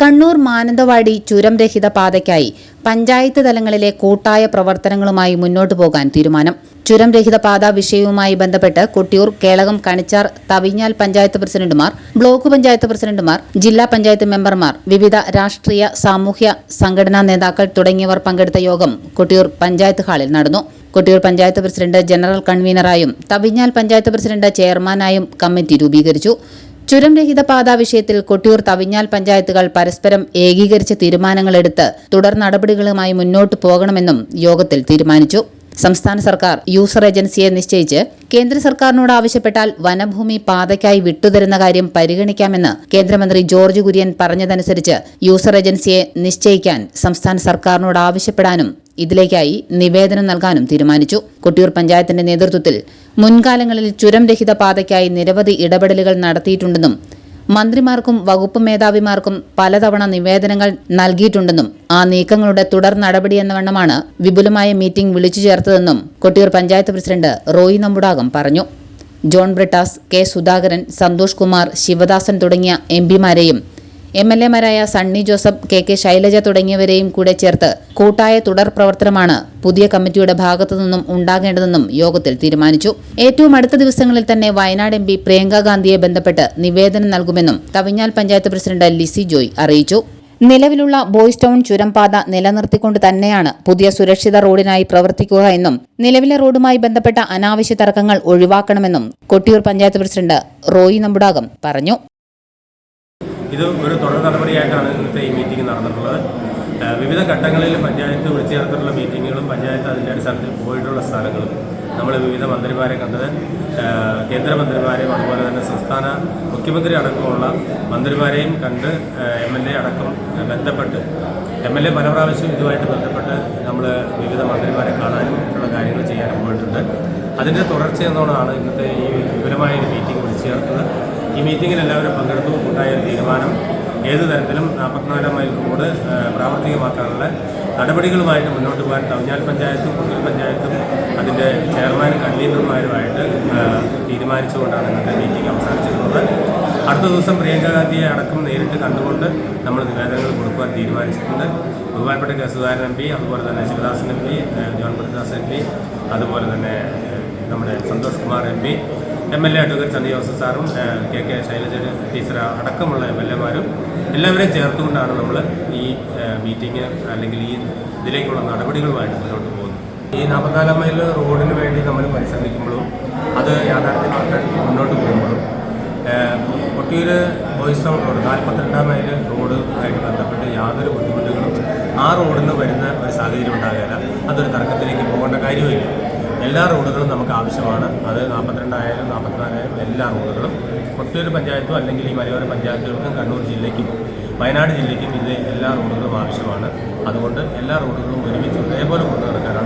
കണ്ണൂർ മാനന്തവാടി ചുരം രഹിത പാതയ്ക്കായി പഞ്ചായത്ത് തലങ്ങളിലെ കൂട്ടായ പ്രവർത്തനങ്ങളുമായി മുന്നോട്ടു പോകാൻ തീരുമാനം. ചുരം രഹിത പാത വിഷയവുമായി ബന്ധപ്പെട്ട് കൊട്ടിയൂർ കേളകം കണിച്ചാർ തവിഞ്ഞാൽ പഞ്ചായത്ത് പ്രസിഡന്റുമാർ ബ്ലോക്ക് പഞ്ചായത്ത് പ്രസിഡന്റുമാർ ജില്ലാ പഞ്ചായത്ത് മെമ്പർമാർ വിവിധ രാഷ്ട്രീയ സാമൂഹ്യ സംഘടനാ നേതാക്കൾ തുടങ്ങിയവർ പങ്കെടുത്ത യോഗം കൊട്ടിയൂർ പഞ്ചായത്ത് ഹാളിൽ നടന്നു. കൊട്ടിയൂർ പഞ്ചായത്ത് പ്രസിഡന്റ് ജനറൽ കൺവീനറായും തവിഞ്ഞാൽ പഞ്ചായത്ത് പ്രസിഡന്റ് ചെയർമാനായും കമ്മിറ്റി രൂപീകരിച്ചു. ചുരം രഹിത പാത വിഷയത്തിൽ കൊട്ടിയൂർ തവിഞ്ഞാൽ പഞ്ചായത്തുകൾ പരസ്പരം ഏകീകരിച്ച തീരുമാനങ്ങളെടുത്ത് തുടർ നടപടികളുമായി മുന്നോട്ട് പോകണമെന്നും യോഗത്തിൽ തീരുമാനിച്ചു. സംസ്ഥാന സർക്കാർ യൂസർ ഏജൻസിയെ നിശ്ചയിച്ച് കേന്ദ്ര സർക്കാരിനോട് ആവശ്യപ്പെട്ടാൽ വനഭൂമി പാതയ്ക്കായി വിട്ടുതരുന്ന കാര്യം പരിഗണിക്കാമെന്ന് കേന്ദ്രമന്ത്രി ജോർജ് കുര്യൻ പറഞ്ഞതനുസരിച്ച് യൂസർ ഏജൻസിയെ നിശ്ചയിക്കാൻ സംസ്ഥാന സർക്കാരിനോട് ആവശ്യപ്പെടാനും ഇതിലേക്കായി നിവേദനം നൽകാനും തീരുമാനിച്ചു. കൊട്ടിയൂർ പഞ്ചായത്തിന്റെ നേതൃത്വത്തിൽ മുൻകാലങ്ങളിൽ ചുരം രഹിത പാതയ്ക്കായി നിരവധി ഇടപെടലുകൾ നടത്തിയിട്ടുണ്ടെന്നും മന്ത്രിമാർക്കും വകുപ്പ് മേധാവിമാർക്കും പലതവണ നിവേദനങ്ങൾ നൽകിയിട്ടുണ്ടെന്നും ആ നീക്കങ്ങളുടെ തുടർ വണ്ണമാണ് വിപുലമായ മീറ്റിംഗ് വിളിച്ചു ചേർത്തതെന്നും കൊട്ടിയൂർ പഞ്ചായത്ത് പ്രസിഡന്റ് റോയി നമ്പുടാകം പറഞ്ഞു. ജോൺ ബ്രിട്ടാസ് കെ സുധാകരൻ സന്തോഷ് കുമാർ ശിവദാസൻ തുടങ്ങിയ എം പിമാരെയും എം എൽ എമാരായ സണ്ണി ജോസഫ് കെ കെ ശൈലജ തുടങ്ങിയവരെയും കൂടെ ചേർത്ത് കൂട്ടായ തുടർ പ്രവർത്തനമാണ് പുതിയ കമ്മിറ്റിയുടെ ഭാഗത്തു നിന്നും ഉണ്ടാകേണ്ടതെന്നും യോഗത്തിൽ തീരുമാനിച്ചു. ഏറ്റവും അടുത്ത ദിവസങ്ങളിൽ തന്നെ വയനാട് എം പി പ്രിയങ്ക ഗാന്ധിയെ ബന്ധപ്പെട്ട് നിവേദനം നൽകുമെന്നും തവിഞ്ഞാൽ പഞ്ചായത്ത് പ്രസിഡന്റ് ലിസി ജോയ് അറിയിച്ചു. നിലവിലുള്ള ബോയ്സ് ടൗൺ ചുരംപാത നിലനിർത്തിക്കൊണ്ട് തന്നെയാണ് പുതിയ സുരക്ഷിത റോഡിനായി പ്രവർത്തിക്കുക എന്നും നിലവിലെ റോഡുമായി ബന്ധപ്പെട്ട അനാവശ്യ തർക്കങ്ങൾ ഒഴിവാക്കണമെന്നും കൊട്ടിയൂർ പഞ്ചായത്ത് പ്രസിഡന്റ് റോയി നമ്പുടാകം പറഞ്ഞു. ഇത് ഒരു തുടർ നടപടിയായിട്ടാണ് ഇന്നത്തെ ഈ മീറ്റിംഗ് നടന്നിട്ടുള്ളത്. വിവിധ ഘട്ടങ്ങളിൽ പഞ്ചായത്ത് വിളിച്ചു ചേർത്തിട്ടുള്ള മീറ്റിങ്ങുകളും പഞ്ചായത്ത് അതിന്റെ അടിസ്ഥാനത്തിൽ പോയിട്ടുള്ള സ്ഥലങ്ങളും നമ്മൾ വിവിധ മന്ത്രിമാരെ കണ്ടത്. കേന്ദ്രമന്ത്രിമാരെയും അതുപോലെ തന്നെ സംസ്ഥാന മുഖ്യമന്ത്രി അടക്കമുള്ള മന്ത്രിമാരെയും കണ്ട് എം എൽ എ അടക്കം ബന്ധപ്പെട്ട് എം എൽ എ പല പ്രാവശ്യം ഇതുമായിട്ട് ബന്ധപ്പെട്ട് നമ്മൾ വിവിധ മന്ത്രിമാരെ കാണാനും മറ്റുള്ള കാര്യങ്ങൾ ചെയ്യാനും പോയിട്ടുണ്ട്. അതിന്റെ തുടർച്ച ഇന്നത്തെ ഈ വിപുലമായ ഒരു മീറ്റിംഗ് വിളിച്ചു ചേർത്തത് ഈ മീറ്റിങ്ങിൽ എല്ലാവരും പങ്കെടുത്തു ഉണ്ടായ തീരുമാനം. ഏത് തരത്തിലും നാൽപ്പത്തിനാലാം മൈൽ റോഡ് പ്രാവർത്തികമാക്കാനുള്ള നടപടികളുമായിട്ട് മുന്നോട്ട് പോകാൻ തവിഞ്ഞാൽ പഞ്ചായത്തും കുന്നൂർ പഞ്ചായത്തും അതിന്റെ ചെയർമാനും കൺവീനർമാരുമായിട്ട് തീരുമാനിച്ചുകൊണ്ടാണ് ഇന്നത്തെ മീറ്റിംഗ് അവസാനിച്ചിട്ടുള്ളത്. അടുത്ത ദിവസം പ്രിയങ്ക ഗാന്ധിയെ അടക്കം നേരിട്ട് കണ്ടുകൊണ്ട് നമ്മൾ നിവേദനങ്ങൾ കൊടുക്കുവാൻ തീരുമാനിച്ചിട്ടുണ്ട്. ബഹുമാനപ്പെട്ട കെ സുധാകരൻ എം പി അതുപോലെ തന്നെ Sivadasan M P John Prakash M P അതുപോലെ തന്നെ നമ്മുടെ Santhosh Kumar M P M L A advocate Sunny Joseph സാറും കെ കെ ശൈലജ ടീച്ചർ അടക്കമുള്ള എം എൽ എമാരും എല്ലാവരെയും ചേർത്തുകൊണ്ടാണ് നമ്മൾ ഈ മീറ്റിംഗ് അല്ലെങ്കിൽ ഈ ഇതിലേക്കുള്ള നടപടികളുമായിട്ട് മുന്നോട്ട് പോകുന്നത്. ഈ നാൽപ്പത്തിനാലാം മൈൽ റോഡിന് വേണ്ടി നമ്മൾ പരിശ്രമിക്കുമ്പോഴും അത് യാഥാർത്ഥ്യമാക്കാൻ മുന്നോട്ട് പോകുമ്പോഴും കൊട്ടിയൂർ ബോയ്സ് ടൗൺ റോഡ് നാൽപ്പത്തിരണ്ടാം മൈൽ റോഡ് ആയിട്ട് ബന്ധപ്പെട്ട് യാതൊരു ബുദ്ധിമുട്ടുകളും ആ റോഡിൽ നിന്ന് വരുന്ന ഒരു സാഹചര്യം ഉണ്ടാകില്ല അതൊരു തർക്കത്തിലേക്ക് പോകേണ്ട കാര്യമില്ല എല്ലാ റോഡുകളും നമുക്ക് ആവശ്യമാണ്. അത് നാൽപ്പത്തിരണ്ടായാലും നാൽപ്പത്തിനാലായാലും എല്ലാ റോഡുകളും. കൊട്ടിയൂർ പഞ്ചായത്തും അല്ലെങ്കിൽ ഈ മലയോര പഞ്ചായത്തുകൾക്കും കണ്ണൂർ ജില്ലയ്ക്കും വയനാട് ജില്ലയ്ക്കും ഇത് എല്ലാ റോഡുകളും ആവശ്യമാണ്. അതുകൊണ്ട് എല്ലാ റോഡുകളും ഒരുമിച്ച് ഒരേപോലെ കൊണ്ടു നടക്കാൻ